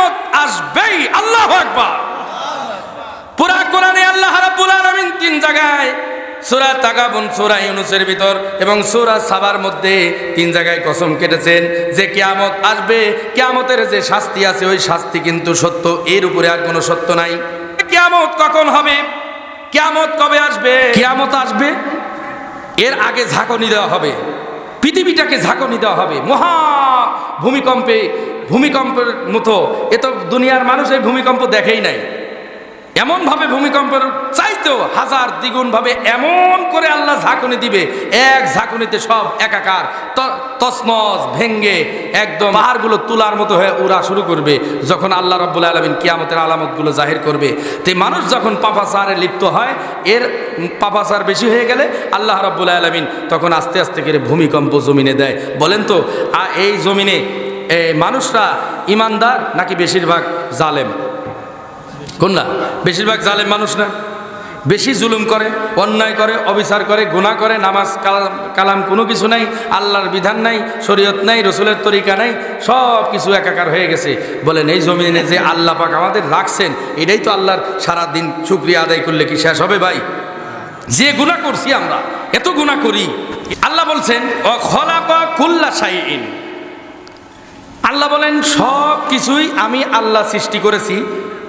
কিয়ামত আসবেই, আল্লাহ একবার পুরা কোরআনে আল্লাহ রাব্বুল আলামিন তিন জায়গায়, সূরা তাগাবুন, সূরা ইউনূসের ভিতর এবং সূরা সাবার মধ্যে তিন জায়গায় কসম কেটেছেন যে কেয়ামত আসবে, কেয়ামতের যে শাস্তি আছে ওই শাস্তি কিন্তু সত্য, এর উপরে আর কোনো সত্য নাই। কেয়ামত কখন হবে? কেয়ামত কবে আসবে? কিয়ামত আসবে, এর আগে ঝাঁকনি দেওয়া হবে। পৃথিবীটাকে ঝাঁকনি দেওয়া হবে। মহা ভূমিকম্পে ভূমিকম্পের মতো, এ তো দুনিয়ার মানুষ এই ভূমিকম্প দেখেই নাই। এমনভাবে ভূমিকম্পের চাইতেও হাজার দ্বিগুণ ভাবে এমন করে আল্লাহ ঝাঁকুনি দিবে, এক ঝাঁকুনিতে সব একাকার, ত- তছনছ, ভেঙ্গে একদম পাহাড়গুলো তুলার মতো হয়ে উড়া শুরু করবে। যখন আল্লাহ রব্বুল আলমিন কিয়ামতের আলামতগুলো জাহির করবে, তো মানুষ যখন পাপাচারে লিপ্ত হয়, এর পাপাচার বেশি হয়ে গেলে আল্লাহ রব্বুল আলমিন তখন আস্তে আস্তে করে ভূমিকম্প জমিনে দেয়। বলেন তো এই জমিনে মানুষরা ইমানদার নাকি বেশিরভাগ জালেম? কোন না? বেশিরভাগ জালেম মানুষ না। বেশি জুলুম করে, অন্যায় করে, অবিচার করে, গুনাহ করে, নামাজ, কালাম কালাম কোনো কিছু নাই, আল্লাহর বিধান নাই, শরীয়ত নাই, রসুলের তরিকা নাই, সব কিছু একাকার হয়ে গেছে। বলেন, এই জমিনে যে আল্লাহ পাক আমাদের রাখছেন, এটাই তো আল্লাহর সারাদিন শুক্রিয়া আদায় করলে কি শেষ হবে ভাই? যে গুনাহ করছি আমরা, এত গুনাহ করি। আল্লাহ বলছেন খলাকা কুল্লা শাইইন। আল্লাহ বলেন, সব কিছুই আমি আল্লাহ সৃষ্টি করেছি।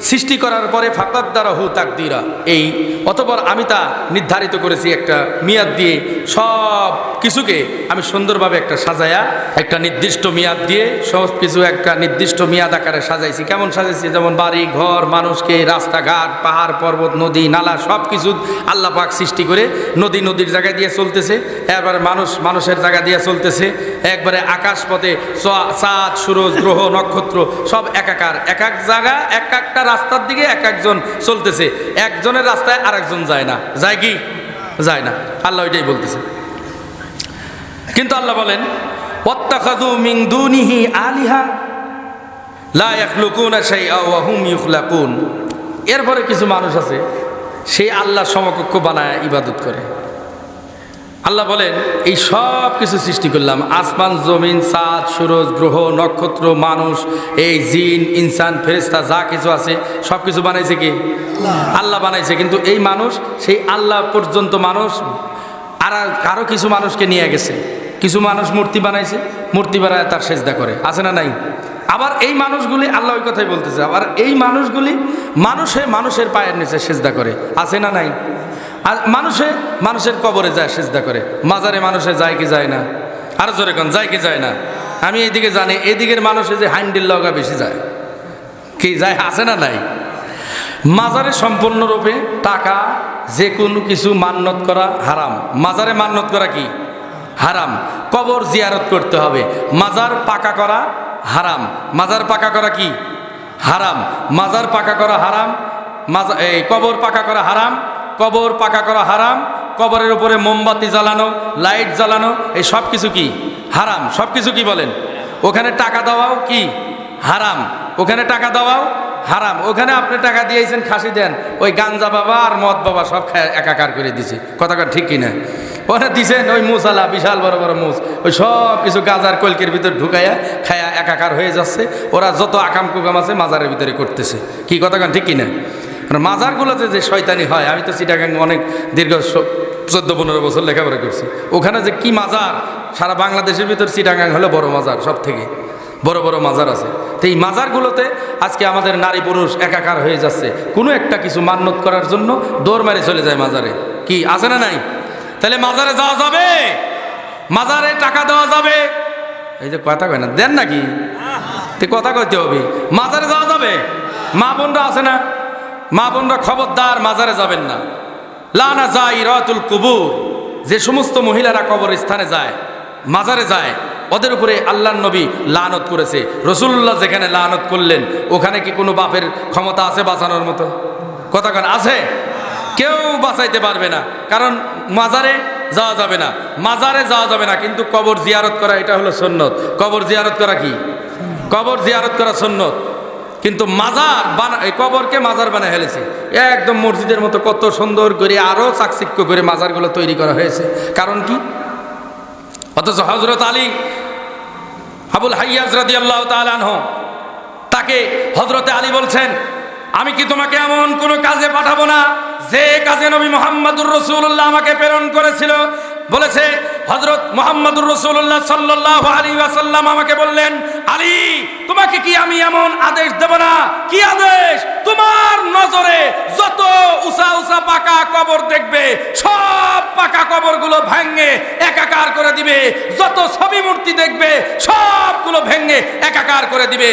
সৃষ্টি করার পরে ফাঁকার দ্বারা হু তাকদিরা। এই অতপর আমি তা নির্ধারিত করেছি একটা মেয়াদ দিয়ে। সব কিছুকে আমি সুন্দরভাবে একটা সাজায়া, একটা নির্দিষ্ট মেয়াদ দিয়ে সব কিছু একটা নির্দিষ্ট মেয়াদ আকারে সাজাইছি। কেমন সাজাইছি? যেমন বাড়ি, ঘর, মানুষকে, রাস্তাঘাট, পাহাড়, পর্বত, নদী, নালা, সব কিছু আল্লাহ পাক সৃষ্টি করে নদী নদীর জায়গা দিয়ে চলতেছে। এবার মানুষ মানুষের জায়গা দিয়ে চলতেছে। একবারে আকাশ পথে চাঁদ সুরজ, গ্রহ, নক্ষত্র, সব একাকার। এক এক জায়গা এক একটা রাস্তার দিকে এক একজন চলতেছে। একজনের রাস্তায় আরেকজন যায় না। যায় কি? যায় না। আল্লাহ ওইটাই বলতেছে। কিন্তু আল্লাহ বলেন, ওয়াত্তাখাযু মিন আলিহা এরপরে কিছু মানুষ আছে, সেই আল্লাহ সমকক্ষ বানায় ইবাদত করে। আল্লাহ বলেন এই সব কিছু সৃষ্টি করলাম। আসমান জমিন চাঁদ সুরজ গ্রহ নক্ষত্র মানুষ এই জিন ইনসান ফেরেস্তা যা কিছু আছে সব কিছু বানাইছে কি? আল্লাহ। বানাইছে। কিন্তু এই মানুষ সেই আল্লাহ পর্যন্ত মানুষ আর আরও কিছু মানুষকে নিয়ে গেছে। কিছু মানুষ মূর্তি বানাইছে মূর্তি বানায় তার সেজদা করে। আছে না নাই? আবার এই মানুষগুলি আল্লাহ ওই কথাই বলতেছে আবার এই মানুষগুলি মানুষে মানুষের পায়ের নিচে সেজদা করে। আছে না নাই? আর মানুষে, মানুষের কবরে যায়, সেজদা করে। মাজারে মানুষে যায় কি যায় না? আরও জোরে কোন, যায় কি যায় না? আমি এদিকে জানি এদিকের মানুষে যে হাইন্ডিল লগা বেশি যায়। কি যায়, আছে না নাই? মাজারে সম্পূর্ণরূপে টাকা, যে কোনো কিছু মান্যত করা হারাম। মাজারে মান্যত করা কি? হারাম। কবর জিয়ারত করতে হবে। মাজার পাকা করা হারাম। মাজার পাকা করা কি? হারাম। মাজার পাকা করা হারাম। মাজা, এই কবর পাকা করা হারাম। কবর পাকা করা হারাম, কবরের উপরে মোমবাতি জ্বালানো, লাইট জ্বালানো, এই সব কিছু কি? হারাম। সব কিছু কি বলেন? ওখানে টাকা দেওয়াও কি? হারাম। ওখানে টাকা দেওয়াও হারাম। ওখানে আপনি টাকা দিয়েছেন, খাসি দেন, ওই গাঞ্জা বাবা আর মদ বাবা সব একাকার করে দিছে। কথাকার ঠিক কিনা? ওখানে দিছেন ওই মুসালা, বিশাল বড় বড় মুস। ওই সব কিছু গাজার কলকের ভিতর ঢুকাইয়া খায়া একাকার হয়ে যাচ্ছে। ওরা যত আকাম কুকাম আছে মাজারের ভিতরে করতেছে। কি কথাকার ঠিক কিনা? কারণ মাজারগুলোতে যে শয়তানি হয়, আমি তো চিটাগাং অনেক দীর্ঘ চোদ্দ, পনেরো বছর লেখাপড়া করছি। ওখানে যে কি মাজার? সারা বাংলাদেশের ভিতর চিটাগাং হলো বড় মাজার সব থেকে বড় বড় মাজার আছে। তো এই মাজারগুলোতে আজকে আমাদের নারী পুরুষ একাকার হয়ে যাচ্ছে। কোনো একটা কিছু মান্যত করার জন্য দৌড় মারে চলে যায় মাজারে। কি, আছে না নাই? তাহলে মাজারে যাওয়া যাবে? মাজারে টাকা দেওয়া যাবে? এই যে কথা কয় না, দেন নাকি? কথা কইতে হবে। মাজারে যাওয়া যাবে? মা বোনরা আছে না? মা বোনরা খবরদার, মাজারে যাবেন না। লানা যাই রাতুল কুবুর, যে সমস্ত মহিলারা কবর স্থানে যায়, মাজারে যায়, ওদের উপরে আল্লাহ নবী লানত করেছে। রসুল্লাহ যেখানে লানত করলেন, ওখানে কি কোনো বাপের ক্ষমতা আছে বাঁচানোর মতো? কেন, আছে? কেউ বাঁচাইতে পারবে না, কারণ মাজারে যাওয়া যাবে না। মাজারে যাওয়া যাবে না, কিন্তু কবর জিয়ারত করা, এটা হলো সন্ন্যত কবর জিয়ারত করা কি? কবর জিয়ারত করা সন্ন্যত কিন্তু মাজার বানা কবরকে মাজার বানায় ফেলেছে। একদম মসজিদের মতো কত সুন্দর করে আরও চাকচিক্য করে মাজারগুলো তৈরি করা হয়েছে। কারণ কি? অথচ হজরত আলী আবুল হাইয়াজ রাদি আল্লাহ তালানহ তাকে হজরতে আলী বলছেন, আমি কি তোমাকে এমন কোনো কাজে পাঠাবো না? যে কাজে নবী মোহাম্মদুর রসুল্লাহ আমাকে প্রেরণ করেছিল। বলেছে হজরত মোহাম্মদুর রসুল্লাহ সাল্লাহ আলী ওয়াসাল্লাম আমাকে বললেন, আলী, তোমাকে কি আমি এমন আদেশ দেব না? কি আদেশ? তোমার নজরে যত উষা উষা পাকা কবর দেখবে, সব পাকা কবরগুলো ভেঙে একাকার করে দিবে। যত ছবি মূর্তি দেখবে, সবগুলো ভেঙে একাকার করে দিবে।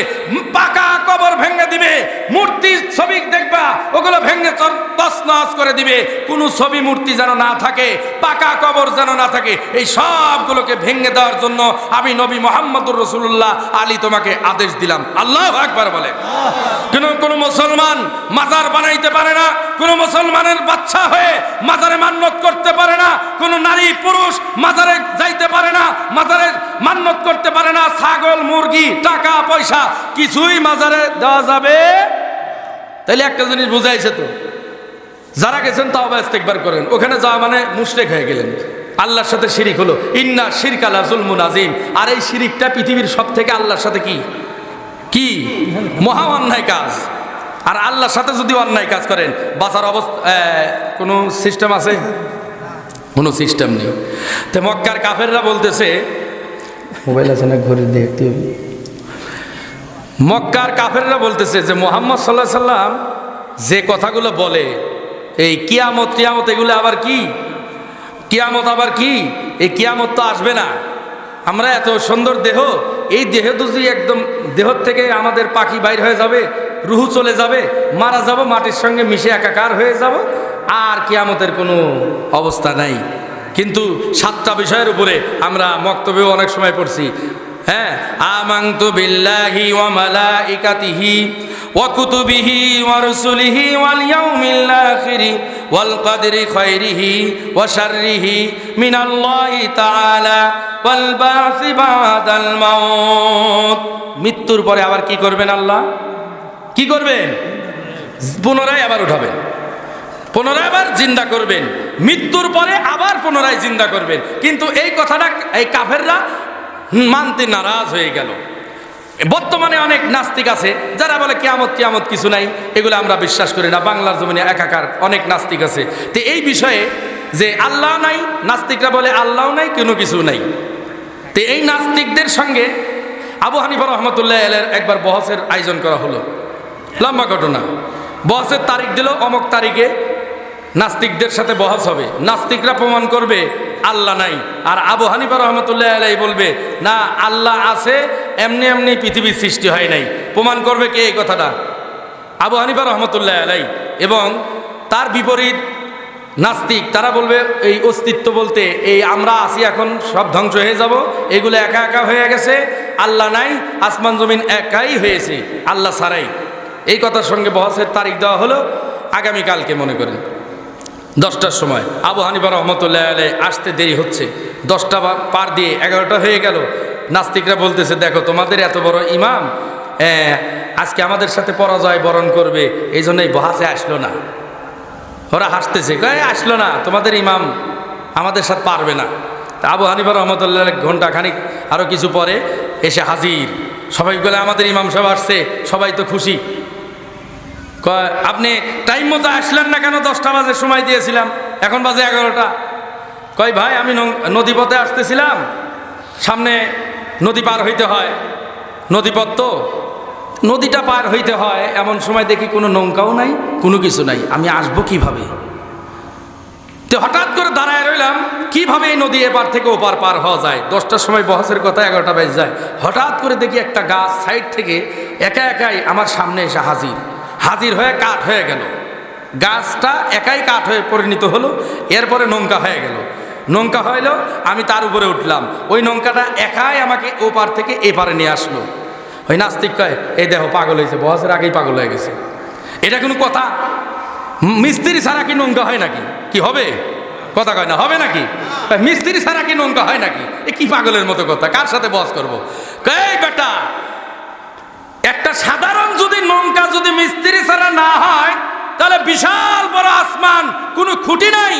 পাকা কবর ভেঙে দিবে, মূর্তির ছবি দেখবা, ওগুলো ভেঙে তসনস করে দিবে। কোনো ছবি মূর্তি যেন না থাকে, পাকা কবর যেন না থাকে এই সবগুলোকে ভেঙে দেওয়ার জন্য আমি নবী মোহাম্মদুর রসুল্লাহ আলী তোমাকে আদেশ দিলাম। আল্লাহ একবার বলে। কোন কোন মুসলমান মাজার বানাইতে পারে না, কোন মুসলমানের বাচ্চা হয়ে মাজারে মান্যত করতে পারে না, কোন নারী পুরুষ মাজারে যাইতে পারে না, মাজারে মান্যত করতে পারে না, ছাগল, মুরগি, টাকা, পয়সা কিছুই মাজারে দেওয়া যাবে। তাইলে একটা জিনিস বুঝাইছে তো, যারা গেছেন তাও ব্যস্ত একবার করেন, ওখানে যাওয়া মানে মুশরেক হয়ে গেলেন। আল্লাহর সাথে শিরিক হলো। ইন্না শিরক আলা জুলমুন আজিম আর এই শিরিকটা পৃথিবীর সব থেকে আল্লাহর সাথে কি? কি? মহা অন্যায় কাজ। আর আল্লাহর সাথে যদি অন্যায় কাজ করেন বাঁচার অবস্থা কোনো সিস্টেম আছে? কোনো সিস্টেম নেই। তো মক্কার কাফেররা বলতেছে মোবাইল আছে না ঘড়ি দেখতে হবে। মক্কার কাফেররা বলতেছে যে মোহাম্মদ সাল্লাহ সাল্লাম যে কথাগুলো বলে এই কিয়ামত কিয়ামত এগুলো আবার কি? কিয়ামত আবার কি? এই কিয়ামত তো আসবে না। আমরা এত সুন্দর দেহ, এই দেহ যদি একদম দেহ থেকে আমাদের পাখি বাইর হয়ে যাবে, রুহু চলে যাবে, মারা যাব, মাটির সঙ্গে মিশে একাকার হয়ে যাব, আর কিয়ামতের কোনো অবস্থা নাই। কিন্তু সাতটা বিষয়ের উপরে আমরা মক্তব্যও অনেক সময় পড়ছি। হ্যাঁ আমাংতু বিল্লাহি ওয়া মালাইকাতিহি ওয়াল ইয়াউমিল আখিরি ওয়াল কদরি খাইরিহি ওয়া শাররিহি মিনাল্লাহি তাআলা ওয়াল বাসি বাদাল মৃত্যুর পরে আবার কি করবেন আল্লাহ? কি করবেন? পুনরায় আবার উঠাবেন। পুনরায় আবার জিন্দা করবেন। মৃত্যুর পরে আবার পুনরায় জিন্দা করবেন। কিন্তু এই কথাটা এই কাফেররা মানতে নারাজ হয়ে গেল। বর্তমানে অনেক নাস্তিক আছে, যারা বলে কেয়ামত, কিয়ামত কিছু নাই, এগুলো আমরা বিশ্বাস করি না, বাংলার জমিনে একাকার অনেক নাস্তিক আছে। তো এই বিষয়ে যে আল্লাহ নাই, নাস্তিকরা বলে আল্লাহ নাই, কোনো কিছু নাই। তো এই নাস্তিকদের সঙ্গে আবু হানিফা রহমতুল্লাহ এলের একবার বহসের আয়োজন করা হলো। লম্বা ঘটনা। বহসের তারিখ দিল, অমক তারিখে নাস্তিকদের সাথে বহস হবে। নাস্তিকরা প্রমাণ করবে, আল্লাহ নাই। আর আবু হানিফা রহমতুল্লাহ আলাই বলবে, না, আল্লাহ আছে এমনি এমনি পৃথিবীর সৃষ্টি হয় নাই। প্রমাণ করবে কে এই কথাটা? আবু হানিফা রহমতুল্লাহ আলাই এবং তার বিপরীত নাস্তিক, তারা বলবে, এই অস্তিত্ব বলতে এই আমরা আসি এখন, সব ধ্বংস হয়ে যাব, এগুলো একা একা হয়ে গেছে, আল্লাহ নাই, আসমান জমিন একাই হয়েছে, আল্লাহ ছাড়াই। এই কথার সঙ্গে বহসের তারিখ দেওয়া হলো আগামীকালকে মনে করেন। দশটার সময়। আবু হানিফা রহমতুল্লাহ আলাই আসতে দেরি হচ্ছে। দশটা পার দিয়ে এগারোটা হয়ে গেল। নাস্তিকরা বলতেছে দেখো তোমাদের এত বড় ইমাম আহ, আজকে আমাদের সাথে পরাজয় বরণ করবে এই জন্যই বহাসে আসলো না। ওরা হাসতেছে কয় আসলো না তোমাদের ইমাম আমাদের সাথে পারবে না। তা আবু হানিফা রহমতুল্লাহ ঘণ্টা খানিক আরও কিছু পরে এসে হাজির। সবাই বলে আমাদের ইমাম সাহেব আসছে সবাই তো খুশি। কয় আপনি টাইম মতো আসলেন না কেন? দশটা বাজে সময় দিয়েছিলাম এখন বাজে এগারোটা। কয় ভাই আমি নদীপথে আসতেছিলাম সামনে নদী পার হইতে হয়। নদীপথ তো। নদীটা পার হইতে হয়। এমন সময় দেখি কোনো নৌকাও নাই, কোনো কিছু নাই। আমি আসব কীভাবে? তো হঠাৎ করে দাঁড়ায় রইলাম, কীভাবে এই নদী এপার থেকে ওপার পার হওয়া যায়? দশটার সময় বহসের কথা এগারোটা বেজে যায়। হঠাৎ করে দেখি একটা গাছ সাইড থেকে একা একাই আমার সামনে এসে হাজির। হাজির হয়ে কাঠ হয়ে গেল। গাছটা একাই কাঠ হয়ে পরিণত হলো, এরপরে নৌকা হয়ে গেল। নৌকা হইল, আমি তার উপরে উঠলাম। ওই নৌকাটা একাই আমাকে ওপার থেকে এপারে নিয়ে আসলো। ওই নাস্তিক কয়, এই দেখো পাগল হয়েছে বহসের আগেই পাগল হয়ে গেছে। এটা কোনো কথা? মিস্ত্রি ছাড়া কি নৌকা হয় নাকি? কি হবে? কথা কয় না, হবে নাকি? মিস্ত্রি ছাড়া কি নৌকা হয় নাকি? এ কি পাগলের মতো কথা? কার সাথে বস করব? এই বেটা, একটা সাধারণ যদি নৌকা যদি মিস্ত্রি ছাড়া না হয় তাহলে বিশাল বড় আসমান, কোনো খুঁটি নাই।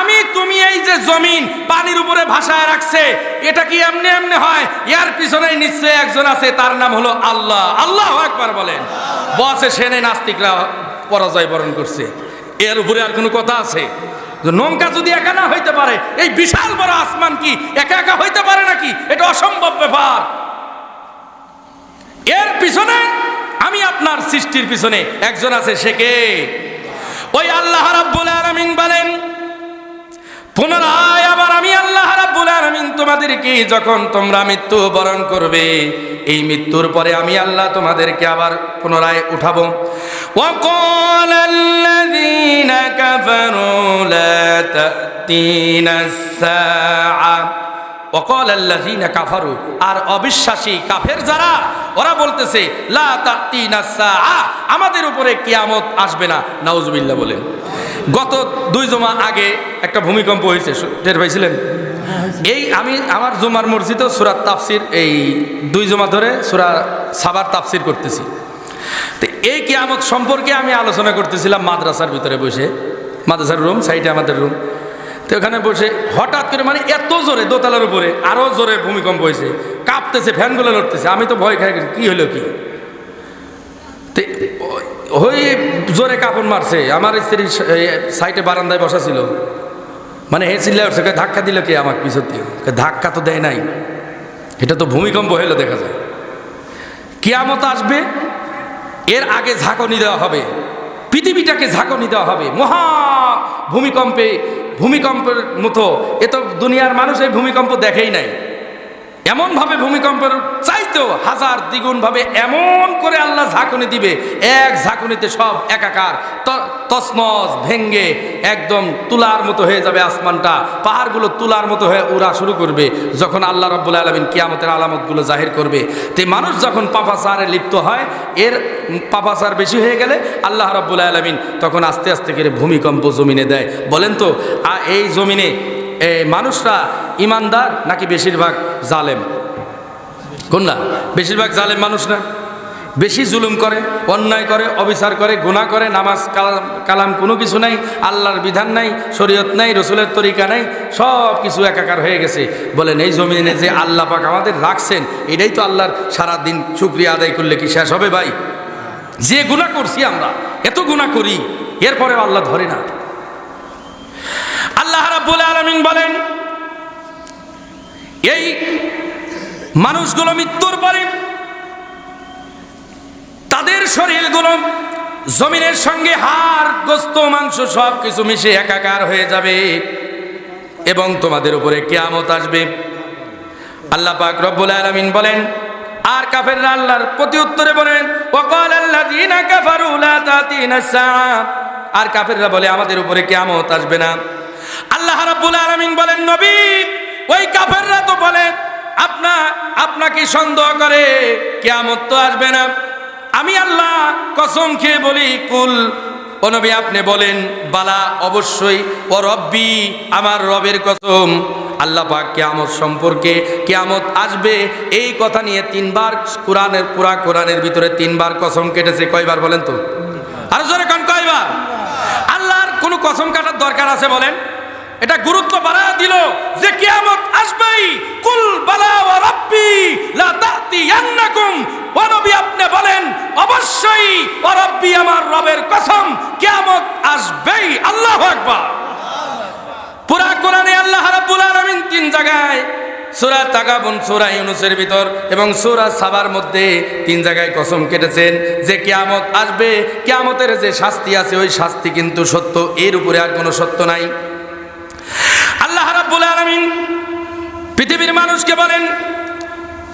আমি, তুমি এই যে জমিন পানির উপরে ভাসায় রাখছে, এটা কি এমনি এমনি হয়? এর পিছনেই নিশ্চয়ই একজন আছে, তার নাম হলো আল্লাহ। আল্লাহ একবার বলেন। বসে সেনে নাস্তিকরা পরাজয় বরণ করছে। এর উপরে আর কোনো কথা আছে? নৌকা যদি একা না হইতে পারে, এই বিশাল বড় আসমান কি একা একা হইতে পারে নাকি? এটা অসম্ভব ব্যাপার। এর পিছনে আমি আপনার সৃষ্টির পিছনে একজন আছে সে কে ওই আল্লাহ রাব্বুল আলামিন বলেন পুনরায় আবার আমি আল্লাহ রাব্বুল আলামিন তোমাদেরকে যখন তোমরা মৃত্যু বরণ করবে এই মৃত্যুর পরে আমি আল্লাহ তোমাদেরকে আবার পুনরায় উঠাবো وقال الذين كفروا لا تأتينا الساعة অকল আল্লাহিনা কাফারু, আর অবিশ্বাসী কাফের যারা, ওরা বলতেছে, লা আমাদের উপরে কিয়ামত আসবে না। নাউজবিল্লা বলেন। গত দুই জমা আগে একটা ভূমিকম্প হয়েছে টের পাইছিলেন? এই আমি, আমার জুমার মসজিদও সুরার তাফসির, এই দুই জমা ধরে সুরা সাবার তাফসির করতেছি। তো এই কিয়ামত সম্পর্কে আমি আলোচনা করতেছিলাম মাদ্রাসার ভিতরে বসে। মাদ্রাসার রুম, সাইডে আমাদের রুম। তো এখানে বসে হঠাৎ করে মানে এত জোরে দোতলার উপরে আরও জোরে ভূমিকম্প হয়েছে, কাঁপতেছে ফ্যানগুলো লড়তেছে, আমি তো ভয় খাই, কি হলো কি? ওই জোরে কাপড় মারছে, আমার স্ত্রী সাইডে বারান্দায় বসা ছিল। মানে হে চিল্লা উঠছে ধাক্কা দিল কে আমার পিছর দিয়ে? ধাক্কা তো দেয় নাই। এটা তো ভূমিকম্প হইল দেখা যায়। কিয়ামত আসবে, এর আগে ঝাঁকনি দেওয়া হবে, পৃথিবীটাকে ঝাঁকনি দেওয়া হবে, মহা ভূমিকম্পে ভূমিকম্পের মতো, এ তো দুনিয়ার মানুষ এই ভূমিকম্প দেখেই নাই। এমনভাবে ভূমিকম্পের চাইতেও হাজার দ্বিগুণভাবে এমন করে আল্লাহ ঝাঁকুনি দিবে, এক ঝাঁকুনিতে সব একাকার। ত- তছনছ, ভেঙ্গে একদম তুলার মতো হয়ে যাবে আসমানটা। পাহাড়গুলো তুলার মতো হয়ে উড়া শুরু করবে। যখন আল্লাহ রব্বুল আলমিন কিয়ামতের আলামতগুলো জাহির করবে, তে মানুষ যখন পাপাচারে লিপ্ত হয়, এর পাপাচার বেশি হয়ে গেলে আল্লাহ রব্বুল আলমিন তখন আস্তে আস্তে করে ভূমিকম্প জমিনে দেয়। বলেন তো এই জমিনে মানুষরা ইমানদার নাকি বেশিরভাগ জালেম? কোন না বেশিরভাগ জালেম মানুষ না? বেশি জুলুম করে, অন্যায় করে, অবিচার করে, গুনাহ করে, নামাজ, কালাম কালাম কোনো কিছু নাই, আল্লাহর বিধান নাই, শরীয়ত নাই, রসুলের তরিকা নাই, সব কিছু একাকার হয়ে গেছে। বলেন, এই জমিনে যে আল্লাহ পাক আমাদের রাখছেন, এটাই তো আল্লাহর সারা দিন শুক্রিয়া আদায় করলে কি শেষ হবে ভাই? যে গুণা করছি আমরা, এত গুণা করি, এরপরেও আল্লাহ ধরে না। আল্লাহ রাব্বুল আলামিন বলেন, এই মানুষগুলো মৃত্যুর পরে তাদের শরীরগুলো জমিনের সঙ্গে হাড়, গোস্ত, মাংস সব কিছু মিশে একাকার হয়ে যাবে এবং তোমাদের উপরে কেয়ামত আসবে। আল্লাহ পাক রব্বুল আলামিন বলেন, আর কাফেররা আল্লাহর প্রতি উত্তরে বলেন, ওয়াকাল আল্লাযীনা কাফারু লা তাতিনা সাআ আর কাফেররা বলে, আমাদের উপরে কিয়ামত আসবে না। আল্লাহ রাব্বুল আলামিন বলেন, নবী, ওই কাফেররা তো বলে আপনা আপনাকে সন্দেহ করে? কিয়ামত তো আসবে না। আমি আল্লাহ কসম খেয়ে বলি, কুল নবী আপনি বলেন, বালা, অবশ্যই, ও রব্বি, আমার রবের কসম, আল্লাহ পাক কেয়ামত সম্পর্কে কেয়ামত আসবে, এই কথা নিয়ে তিনবার কোরআনের, পুরা কোরআনের ভিতরে তিনবার কসম কেটেছে, কয়বার বলেন তো? আর জোরে কান, কয়বার? আল্লাহর কোনো কসম কাটার দরকার আছে বলেন? এটা গুরুত্ব বাড়া দিল, যে জায়গায়। সূরা তাগাবুন, সূরা ইউনূসের ভিতর এবং সূরা সাবার মধ্যে তিন জায়গায় কসম কেটেছেন যে কিয়ামত আসবে, কিয়ামতের যে শাস্তি আছে ওই শাস্তি কিন্তু সত্য, এর উপরে আর কোনো সত্য নাই। আল্লাহ রাব্বুল আলামিন পৃথিবীর মানুষকে বলেন,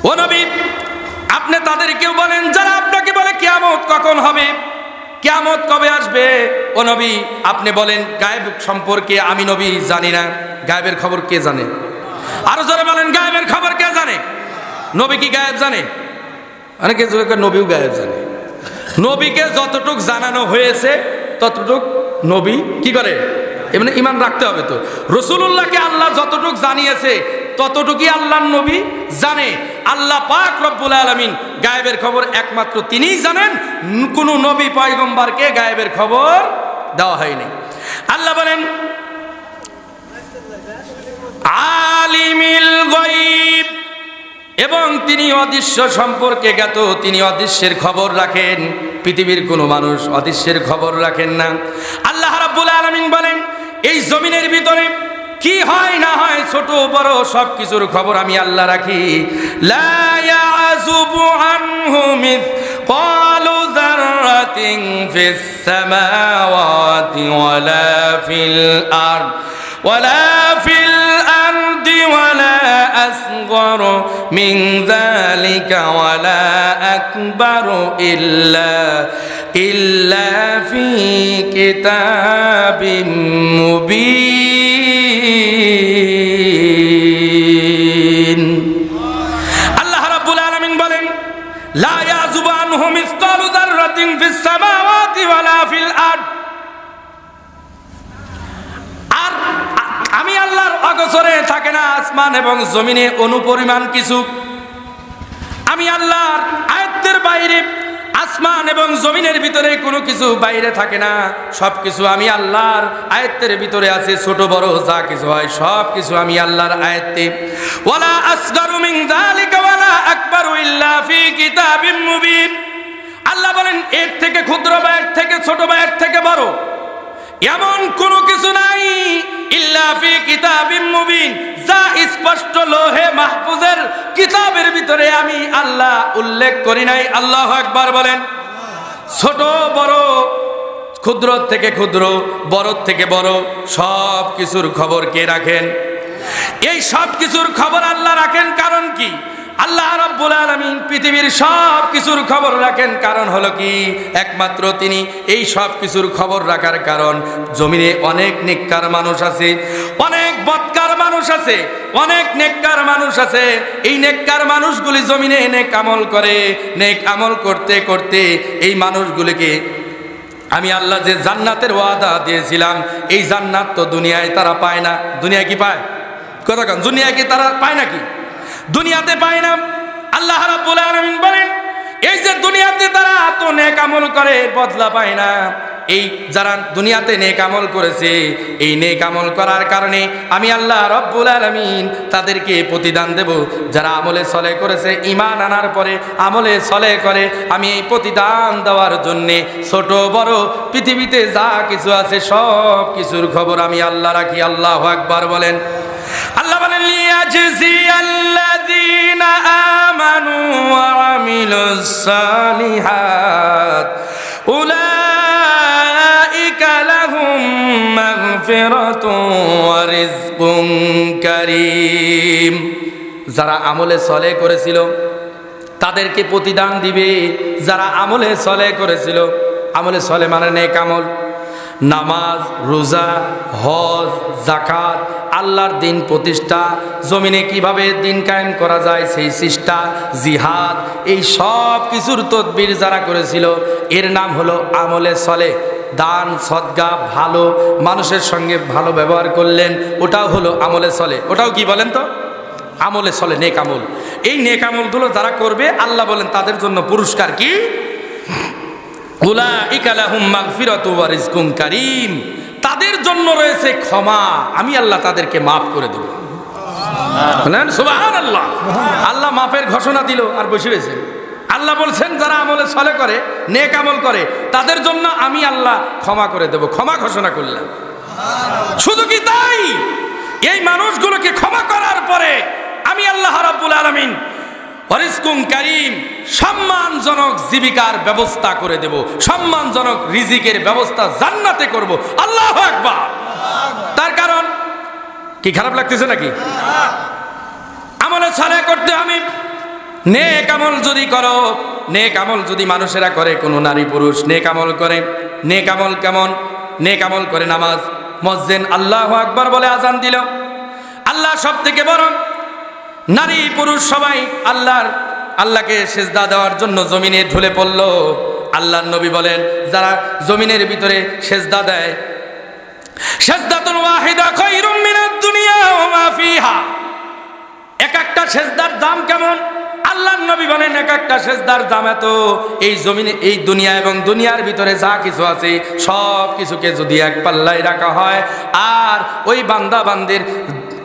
ও নবী, আপনি তাদেরকেও বলেন, যারা আপনাকে বলে কেয়ামত কখন হবে, কেয়ামত কবে আসবে? ও নবী, আপনি বলেন, গায়েব সম্পর্কে আমি নবী জানি না, গায়েবের খবর কে জানে? আরও জোরে বলেন, গায়েবের খবর কে জানে? নবী কি গায়েব জানে? অনেকে নবীও গায়েব জানে। নবীকে যতটুক জানানো হয়েছে, ততটুক নবী কি করে? এমনি ইমান রাখতে হবে তো। রসুল্লাহকে আল্লাহ যতটুক জানিয়েছে, ততটুকুই আল্লাহ নবী জানে। আল্লাহ পাক রব্বুল আলমিন গায়েবের খবর একমাত্র তিনিই জানেন, কোনো নবী পয়গম্বরকে গায়েবের খবর দেওয়া হয়নি। আল্লাহ বলেন আলিমিল গয়ব। এবং তিনি অদৃশ্য সম্পর্কে জ্ঞাত, তিনি অদৃশ্যের খবর রাখেন। পৃথিবীর কোনো মানুষ অদৃশ্যের খবর রাখেন না। আল্লাহ রাব্বুল আলামিন বলেন, এই জমিনের ভিতরে কি হয় না হয়, ছোট বড় সব কিছুর খবর আমি আল্লাহ রাখি। ফিস সামাওয়াতি ওয়ালা ফিল আরদ। ولا في الأرض ولا أصغر من ذلك ولا أكبر إلا إلا في كتاب مبين আল্লাহ রাব্বুল আলামিন বলেন লা ইয়াযুবু আনহু মিসকালু যাররাতিন ফিস সামাওয়াতি ওয়ালা ফিল না আসমান এবং জমিনে অনুপরিমাণ কিছু? আমি আল্লাহর আয়ত্তের বাইরে আসমান এবং জমিনের ভিতরে কোনো কিছু বাইরে থাকে না। সব কিছু আমি আল্লাহর আয়ত্তের ভিতরে আছে, ছোট, বড়, যা কিছু হয় সব কিছু আমি আল্লাহর আয়ত্তে ওয়ালা আসগারু মিন যালিকা ওয়ালা আকবারু ইল্লা ফি কিতাবিম মুবিন। আল্লাহ বলেন, এর থেকে ক্ষুদ্র বা এর থেকে ছোট বা এর থেকে বড় এমন কোনো কিছু নাই। ইল্লা ফি কিতাবিম মুবিন। যা স্পষ্ট লোহে মাহফুজের কিতাবের ভিতরে আমি আল্লাহ উল্লেখ করি নাই। আল্লাহ একবার বলেন। ছোট, বড়, ক্ষুদ্র থেকে ক্ষুদ্র, বড় থেকে বড় সব কিছুর খবর কে রাখেন? এই সব কিছুর খবর আল্লাহ রাখেন কারণ কি? আল্লাহ রাব্বুল আলামিন পৃথিবীর সব কিছুর খবর রাখেন। কারণ হলো কি? একমাত্র তিনি এই সব কিছুর খবর রাখার কারণ। জমিনে অনেক নেককার মানুষ আছে, অনেক বৎকার মানুষ আছে, অনেক নেককার মানুষ আছে। এই নেককার মানুষগুলি জমিনে নেক আমল করে, নেক আমল করতে করতে এই মানুষগুলিকে আমি আল্লাহ যে জান্নাতের ওয়াদা দিয়েছিলাম, এই জান্নাত তো দুনিয়ায় তারা পায় না। দুনিয়ায় কি পায়? কথা কন, দুনিয়ায় কি তারা পায় নাকি? দুনিয়াতে পায় না। আল্লাহ রাব্বুল আলামিন বলেন, এই যে দুনিয়াতে তারা এত নেক আমল করে, বদলা পায় না। এই যারা দুনিয়াতে নেক আমল করেছে, এই নেক আমল করার কারণে আমি আল্লাহ রব্বুল আলামিন তাদেরকে প্রতিদান দেব। যারা আমলে সলে করেছে ইমান আনার পরে আমলে সলে করে, আমি এই প্রতিদান দেওয়ার জন্যে ছোট, বড়, পৃথিবীতে যা কিছু আছে সব কিছুর খবর আমি আল্লাহ রাখি। আল্লাহ আকবার বলেন। আল্লাহ বলেন, লিয়াজজি আল্লাযীনা আমানু ওয়া আমিলুস সালিহাত, উলাইকা লাহুম মাগফিরাতুন ওয়া রিজকুন কারীম। যারা আমলে সলে করেছিল, তাদেরকে প্রতিদান দিবে। যারা আমলে চলে করেছিল, আমলে চলে মানে নেক আমল। নামাজ, রোজা, হজ জাকাত আল্লাহর দিন প্রতিষ্ঠা, জমিনে কীভাবে দিন কায়েম করা যায়, সেই চেষ্টা জিহাদ, এই সব কিছুর তদবির যারা করেছিল, এর নাম হলো আমলে সলে। দান, সদ্গা, ভালো, মানুষের সঙ্গে ভালো ব্যবহার করলেন, ওটাও হলো আমলে চলে ওটাও কি বলেন তো? আমলে চলে নেক আমল। এই নেক আমলগুলো যারা করবে, আল্লাহ বলেন তাদের জন্য পুরস্কার কি উলাইকালাহুম মাগফিরাতু ওয়া রিজকুন কারীম। তাদের জন্য রয়েছে ক্ষমা। আমি আল্লাহ তাদেরকে মাফ করে দেব। সুবহানাল্লাহ। আল্লাহ মাফের ঘোষণা দিল আর বসে রয়েছে। আল্লাহ বলছেন, যারা আমলে সলে করে, নেক আমল করে, তাদের জন্য আমি আল্লাহ ক্ষমা করে দেব। ক্ষমা ঘোষণা করলাম শুধু কি তাই? এই মানুষগুলোকে ক্ষমা করার পরে আমি আল্লাহ রাব্বুল আলামিন হরিসকুম কারিম, সম্মানজনক জীবিকার ব্যবস্থা করে দেব, সম্মানজনক রিজিকের ব্যবস্থা জান্নাতে করব। আল্লাহ একবার তার কারণ, কি খারাপ লাগতেছে নাকি? আমলে ছাড়া করতে আমি নেক আমল যদি করো, নেক আমল যদি মানুষেরা করে, কোনো নারী পুরুষ নেক আমল করে। নেক আমল কেমন? নেক আমল করে নামাজ। মসজিদ আল্লাহ আকবার বলে আজান দিল। আল্লাহ সব থেকে বড় নারী পুরুষ সবাই আল্লাহর, আল্লাহকে সেজদা দেওয়ার জন্য জমিনে ঢুলে পড়ল। আল্লাহর নবী বলেন, যারা জমিনের ভিতরে সেজদা দেয়, সেজদাতুল ওয়াহিদা খায়রুম মিনাদ দুনিয়া ওয়া মা ফিহা। এক একটা সেজদার দাম কেমন? আল্লাহ নবী বলেন, এক একটা সেজদার দাম এত। এই জমিনে, এই দুনিয়া এবং দুনিয়ার ভিতরে যা কিছু আছে, সব কিছুকে যদি এক পাল্লায় রাখা হয়, আর ওই বান্দা বান্দির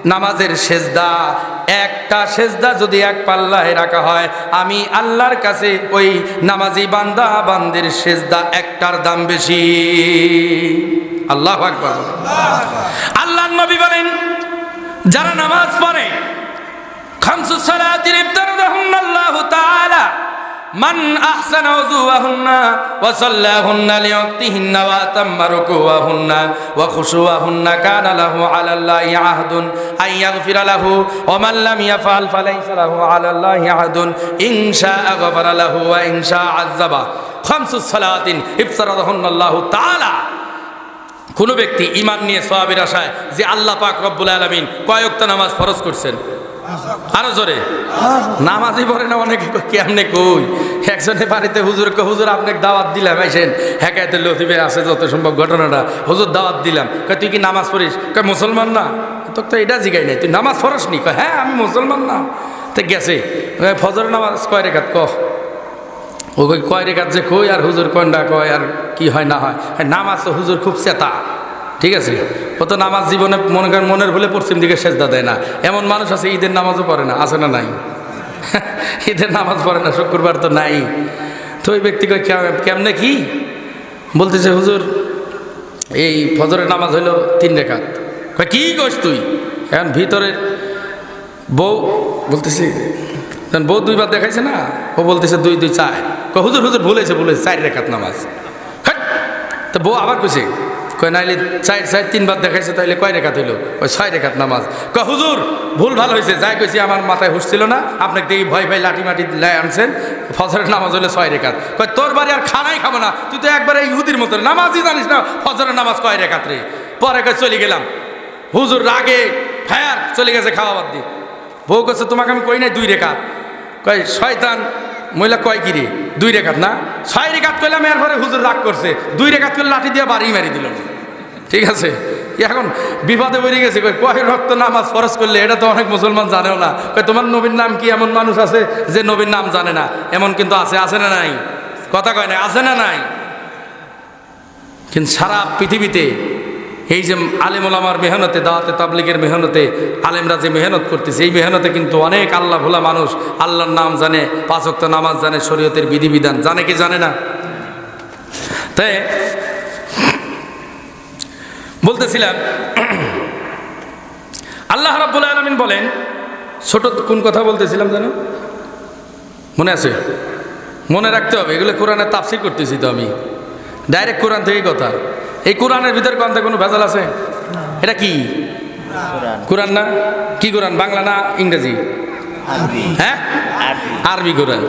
নামাজের সেজদা, একটা সেজদা যদি এক পাল্লায় রাখা হয়, আমি আল্লাহর কাছে ওই নামাজি বান্দা বান্দির সেজদা একটার দাম বেশি। আল্লাহ আকবার আল্লাহ নবী বলেন, যারা নামাজ পড়ে, খামসু সালাতিন ইফতারাদাহুন্না আল্লাহু তাআলা মান আহসানা ওযুওয়াহুন্না ওয়া সাল্লাহুন্না লিওয়াক্তিহিন্না ওয়া ওয়া খুশুওয়াহুন্না কানা লাহু আলাল্লাহি আহদুন আন ইয়াগফিরা লাহু ওয়া মান লাম ইয়াফআল ফালাইসা লাহু আলাল্লাহি আহদুন ইন শাআ গফারা লাহু ব্যক্তি ইমান নিয়ে সোয়াবের আশায় যে আল্লাহ পাক রব্বুল আলমিন কয়েকটা নামাজ ফরজ করছেন? আরও জোরে। নামাজই পড়ে না অনেকে কেমনে কই? একজনে বাড়িতে হুজুর কয়, হুজুর আপনাকে দাওয়াত দিলাম। আইসেন হেকায়তে লতিবে আছে যত সম্ভব ঘটনাটা। হুজুর দাওয়াত দিলাম। কয় তুই কি নামাজ পড়িস? কয় মুসলমান না। তোকে তো এটা জিগাই নাই। তুই নামাজ পড়স নি কয় হ্যাঁ আমি মুসলমান না। তো গেছে। ফজর নামাজ কয় রেখাত? কহ ও কয় রেখাত যে কই? আর হুজুর কন্ডা কয় আর কি হয় না হয়? হ্যাঁ, নামাজ তো হুজুর খুব চেতা ঠিক আছে? ও তো নামাজ জীবনে মনে করেন মনের ভুলে পশ্চিম দিকে সেজদা দেয় না। এমন মানুষ আছে, ঈদের নামাজও পড়ে না। আছে না নাই? ঈদের নামাজ পড়ে না, শুক্রবার তো নাই। তো ওই ব্যক্তিকে "কেম- কেমনে কি? বলতেছে, হুজুর, এই ফজরের নামাজ হইল তিন রেখাত। কি কস তুই? এখন ভিতরে বউ বলতেছি বউ দুইবার দেখাইছে না? ও বলতেছে, দুই দুই, চার। হুজুর হুজুর ভুলেছে ভুলেছে চার রেখাত নামাজ। হাট! তো বউ আবার কইছে কয়, নাইলে চার চার তিনবার দেখাইছে, তাইলে কয় রেখাত হইল? কয়, ছয় রেখাত নামাজ। কয়, হুজুর, ভুল ভালো হয়েছে যাই কইছি আমার মাথায় হুশ ছিল না, আপনাকে দেখি ভয় ভয় লাঠি মাটি লাই আনছেন, ফজরের নামাজ হইলে ছয় রেখাত। কয়, তোর বাড়ি আর খানাই খাব না, তুই তো একবারে ইহুদির মতো, নামাজই জানিস না, ফজরের নামাজ কয় রেখাত রে? পরে কয়, চলে গেলাম। হুজুর, রাগে, ফায়ার, চলে গেছে, খাওয়া বাদ দিয়ে বউ কাছে তোমাকে আমি কই নাই, দুই রেখাত। কয়, শয়তান, মহিলা কয় কি রে? দুই রেখাত না? ছয় রেখাত করলাম এরপরে হুজুর রাগ করছে। দুই রেখাত করলে লাঠি দিয়ে বাড়ি মারি দিল। ঠিক আছে? এখন বিপদে বেরিয়ে গেছে, কয় রক্ত নামাজ ফরজ করলে? এটা তো অনেক মুসলমান জানেও না। তোমার নবীর নাম কি এমন মানুষ আছে যে নবীর নাম জানে না? এমন কিন্তু আছে আছে না নাই? কথা কয় না, আছে না নাই? কিন্তু সারা পৃথিবীতে এই যে আলেমুলামার মেহনতে, দাওয়াতে তাবলিগের মেহনতে আলেমরা যে মেহনত করতেছে, এই মেহনতে কিন্তু অনেক আল্লাহ ভোলা মানুষ আল্লাহর নাম জানে পাঁচক্ত নামাজ জানে, শরীয়তের বিধিবিধান জানে কি জানে না? তাই বলতেছিলাম আল্লাহ রাব্বুল আলমিন বলেন ছোট কোন কথা বলতেছিলাম জানো? মনে আছে? মনে রাখতে হবে এগুলো কোরআনের তাফসির করতেছি তো আমি। ডাইরেক্ট কোরআন থেকেই কথা। এই কোরআনের ভিতরে কোনটা কোনো ভেজাল আছে? এটা কি? কোরআন না? কি কোরআন? বাংলা না ইংরেজি? হ্যাঁ? আরবি কোরআন।